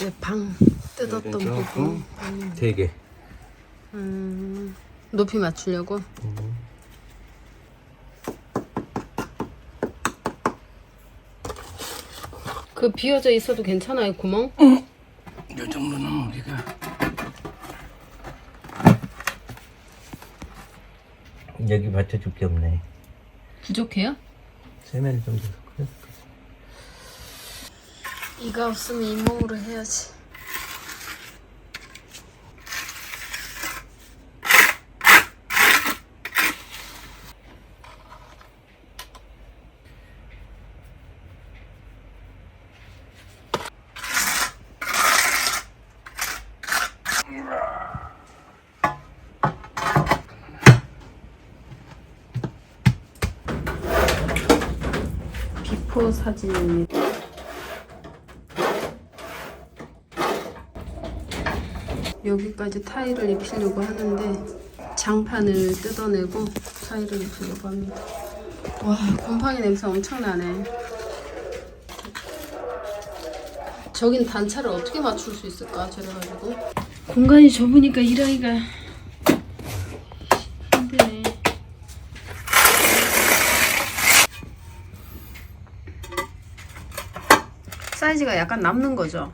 이제 방 뜯었던 그래서, 부분 응? 되게. 음, 높이 맞추려고 그 비어져 있어도 괜찮아요 구멍? 이 정도는 우리가 여기 받쳐줄 게 없네. 부족해요? 세면 정도 그래. 이가 없으면 잇몸으로 해야지. 사진입니다 여기까지 타일을 입히려고 하는데 장판을 뜯어내고 타일을 입히려고 합니다. 와 곰팡이 냄새 엄청나네. 저긴 단차를 어떻게 맞출 수 있을까 저래가지고 공간이 좁으니까 일하기가. 사이즈가 약간 남는 거죠?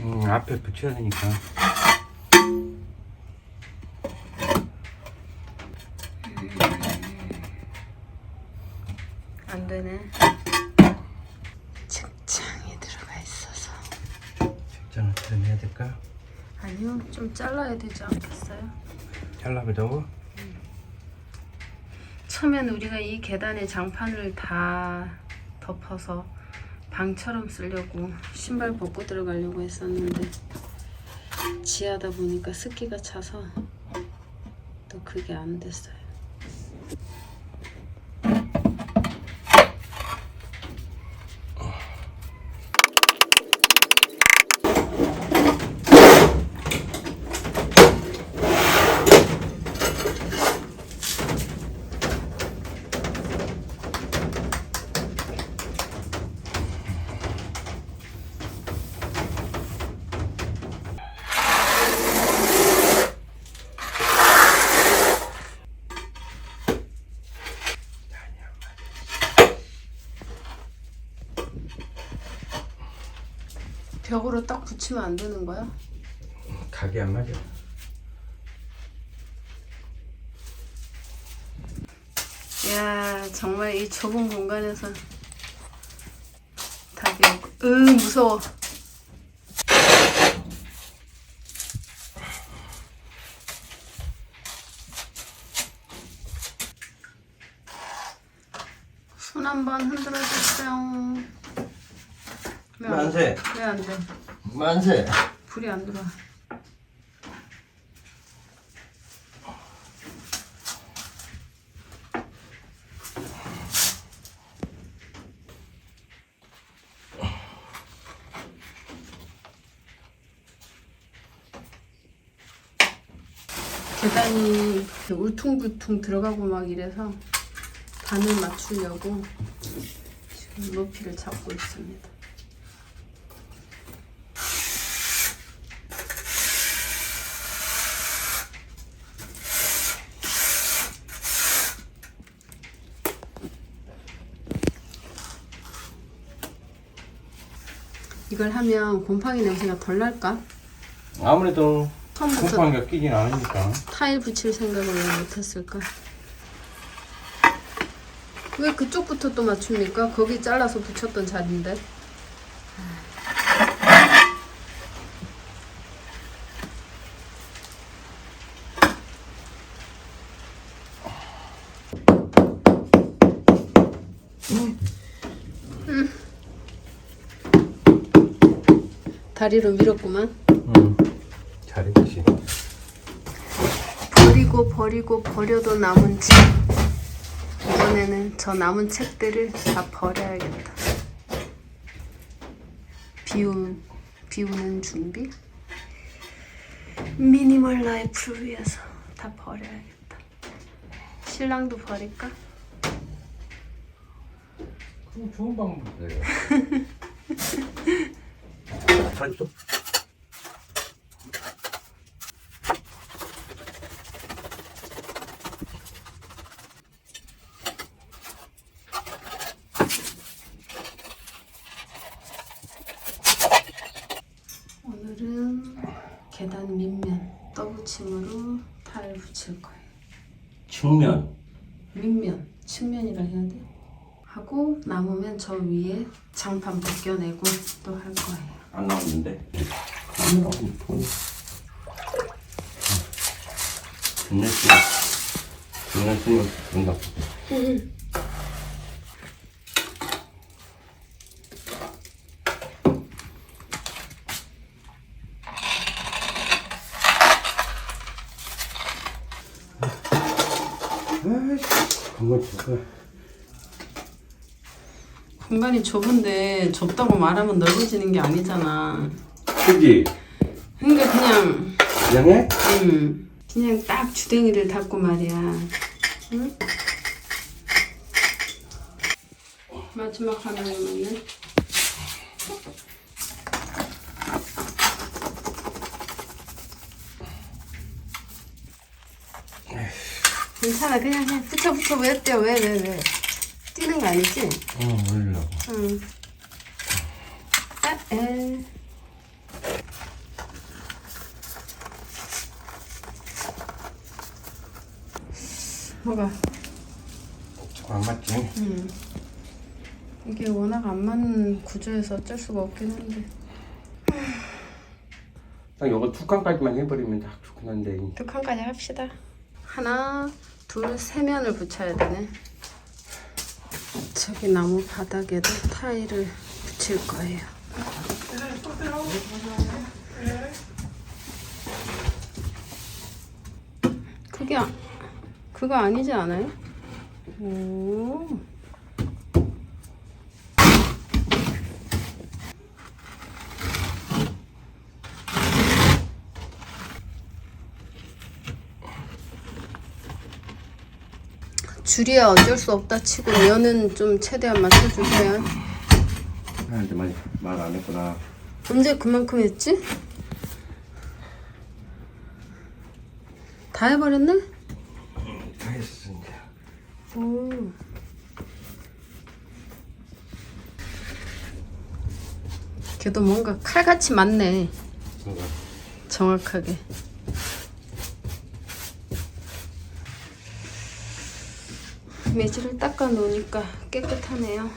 음, 앞에 붙여야 되니까. 되네. 책장이 들어가 있어서. 책장을 좀 해야 될까? 아니요, 좀 잘라야 되지 않겠어요? 잘라보자고. 처음엔 우리가 이 계단에 장판을 다 덮어서 방처럼 쓰려고 신발 벗고 들어가려고 했었는데 지하다 보니까 습기가 차서 또 그게 안 됐어요. 벽으로 딱 붙이면 안 되는 거야? 각이 안 맞아. 야 정말 이 좁은 공간에서 없고 으 무서워 손 한번 흔들어 주세요 만세. 왜 안 돼? 만세. 불이 안 들어와 계단이 이렇게 울퉁불퉁 들어가고 막 이래서 반을 맞추려고 지금 높이를 잡고 있습니다. 이걸 하면 곰팡이 냄새가 덜 날까? 아무래도 처음부터 곰팡이가 끼진 않으니까. 타일 붙일 생각을 왜 못했을까? 왜 그쪽부터 또 맞춥니까? 거기 잘라서 붙였던 자리인데. 다리로 밀었구만. 응. 잘했지. 버리고 버리고 버려도 남은 책. 이번에는 저 남은 책들을 다 버려야겠다. 비우, 비우는 준비? 미니멀 라이프를 위해서 다 버려야겠다. 신랑도 버릴까? 그럼 좋은 방법이에요. 맛있어. 오늘은 계단 밑면 떠붙임으로 타일 붙일 거예요. 측면. 밑면, 측면이라 해야 돼? 하고 남으면 저 위에 장판 벗겨내고 또 할 거예요. 안 나오는데. 안 나오는 돈. 존나 쓰 존나 쓰면 된다. 아이씨, 그거 진짜. 공간이 좁은데 좁다고 말하면 넓어지는 게 아니잖아. 그지? 그러니까 그냥 그냥 해? 음, 그냥 딱 주댕이를 닫고 말이야. 응? 마지막 하나는 괜찮아 그냥 해 붙여 붙여 왜 뛰어 왜왜 왜, 거 아니지? 어, 올리려고. 응. 아, 에. 뭐가? 안 맞지? 음. 이게 워낙 안 맞는 구조여서 어쩔 수가 없긴 한데 딱 요거 두 칸까지만 해버리면 딱 좋긴 한데. 두 칸까지 합시다 하나 둘 세 면을 붙여야 되네 저기 나무 바닥에도 타일을 붙일 거예요 그게 아, 그거 아니지 않아요? 오. 줄이야 어쩔 수 없다 치고 면은 좀 최대한 맞춰주세요. 나한테 많이 말안 했구나. 언제 그만큼 했지? 다 해버렸네? 다 했어 이제. 오. 걔도 뭔가 칼같이 맞네. 정확하게. 매질을 닦아 놓으니까 깨끗하네요.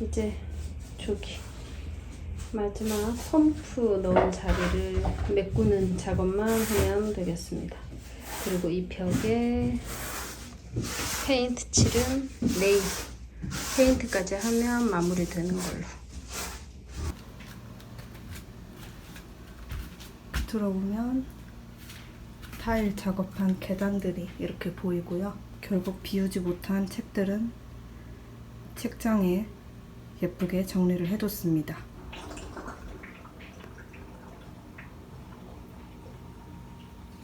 이제 저기 마지막 펌프 넣은 자리를 메꾸는 작업만 하면 되겠습니다. 그리고 이 벽에 페인트 칠은 내일 페인트까지 하면 마무리 되는 걸로. 들어오면 타일 작업한 계단들이 이렇게 보이고요. 결국 비우지 못한 책들은 책장에 예쁘게 정리를 해뒀습니다.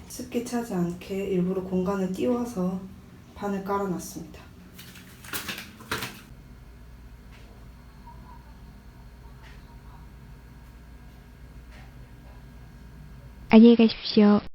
습기 차지 않게 일부러 공간을 띄워서 판을 깔아놨습니다. 안녕히 가십시오.